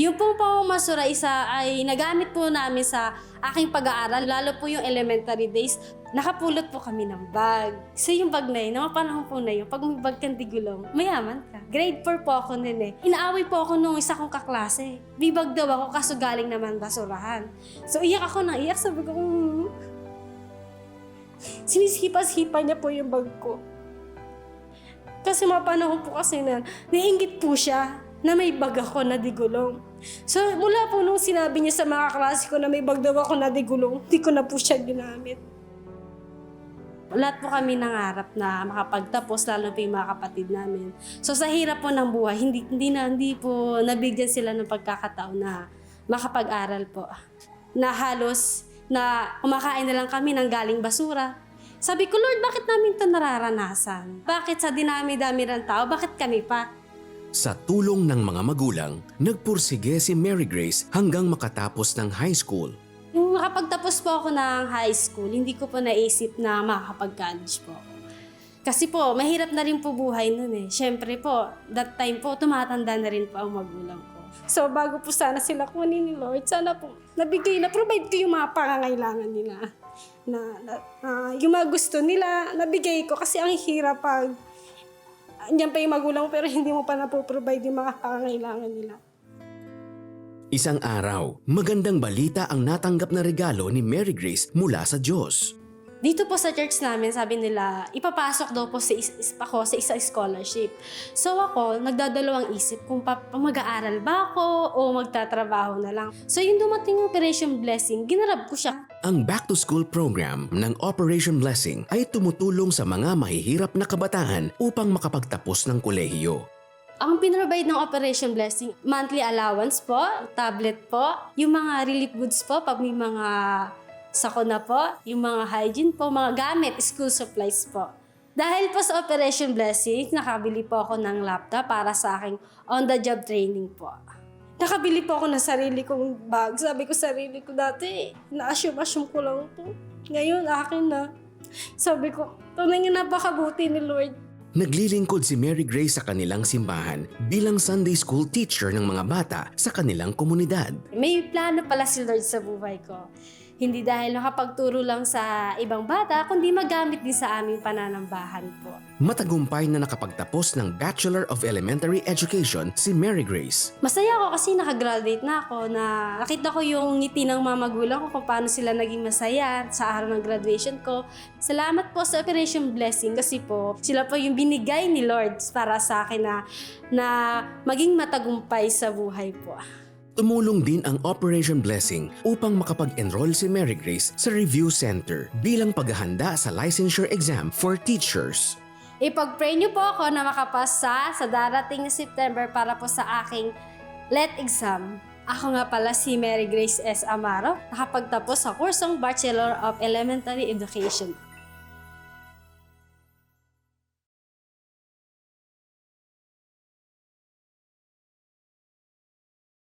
Yung pong pamamasura isa ay nagamit po namin sa aking pag-aaral, lalo po yung elementary days. Nakapulot po kami ng bag. So yung bag na yun, panahon po na yun, pag may bag kang digulong, mayaman ka. Grade 4 po ako nun eh. Inaaway po ako nung isa kong kaklase. Bibag daw ako kaso galing naman basurahan. So iyak ako nang iyak, sabi ko, "Mm." Sinisipas-hipa niya po yung bag ko. Kasi mga panahon po kasi na, naiingit po siya na may bag ako na digulong. So, mula po nung sinabi niya sa mga klase ko na may bag daw ako na digulong, hindi ko na po siya ginamit. Lahat po kami nangarap na makapagtapos, lalo pa yung mga kapatid namin. So, sa hirap po ng buhay, hindi, hindi, na, hindi po nabigyan sila ng pagkakataon na makapag-aral po. Na halos na kumakain na lang kami ng galing basura. Sabi ko, Lord, bakit namin ito nararanasan? Bakit sa dinami-dami ng tao, bakit kami pa? Sa tulong ng mga magulang, nagpursige si Mary Grace hanggang makatapos ng high school. Nung nakapagtapos po ako ng high school, hindi ko po naisip na makakapag-college po ako. Kasi po, mahirap na rin po buhay nun eh. Siyempre po, that time po, tumatanda na rin po ang magulang ko. So, bago po sana sila kunin ni Lord, sana po, nabigay na, provide ko yung mga pangangailangan nila. Na, na ah, yung mga gusto nila, nabigay ko. Kasi ang hirap pag, andyan pa yung magulang mo, pero hindi mo pa napoprovide yung mga pangangailangan nila. Isang araw, magandang balita ang natanggap na regalo ni Mary Grace mula sa Diyos. Dito po sa church namin, sabi nila, ipapasok daw po sa is, is- ako sa isa scholarship. So ako, nagdadalawang isip kung pa- mag-aaral ba ako o magtatrabaho na lang. So yung dumating yung Operation Blessing, ginarab ko siya. Ang Back to School program ng Operation Blessing ay tumutulong sa mga mahihirap na kabataan upang makapagtapos ng kolehiyo. Ang pinrovide ng Operation Blessing, monthly allowance po, tablet po, yung mga relief goods po, pag may mga sakuna po, yung mga hygiene po, mga gamit, school supplies po. Dahil po sa Operation Blessing, nakabili po ako ng laptop para sa aking on-the-job training po. Nakabili po ako ng sarili kong bag. Sabi ko sarili ko dati, na-assume-assume ko lang to. Ngayon, akin na. Sabi ko, tunay nga napakabuti ni Lord. Naglilingkod si Mary Grace sa kanilang simbahan bilang Sunday School teacher ng mga bata sa kanilang komunidad. May plano pala si Lord sa buhay ko. Hindi dahil nakapagturo lang sa ibang bata, kundi magamit din sa aming pananambahan po. Matagumpay na nakapagtapos ng Bachelor of Elementary Education si Mary Grace. Masaya ako kasi nakagraduate na ako na nakita ko yung ngiti ng mga magulang ko kung paano sila naging masaya sa araw ng graduation ko. Salamat po sa Operation Blessing kasi po sila po yung binigay ni Lord para sa akin na, na maging matagumpay sa buhay po. Tumulong din ang Operation Blessing upang makapag-enroll si Mary Grace sa Review Center bilang paghahanda sa licensure exam for teachers. Ipag-pray niyo po ako na makapasa sa darating na September para po sa aking LET exam. Ako nga pala si Mary Grace S. Amaro, nakapagtapos sa kursong Bachelor of Elementary Education.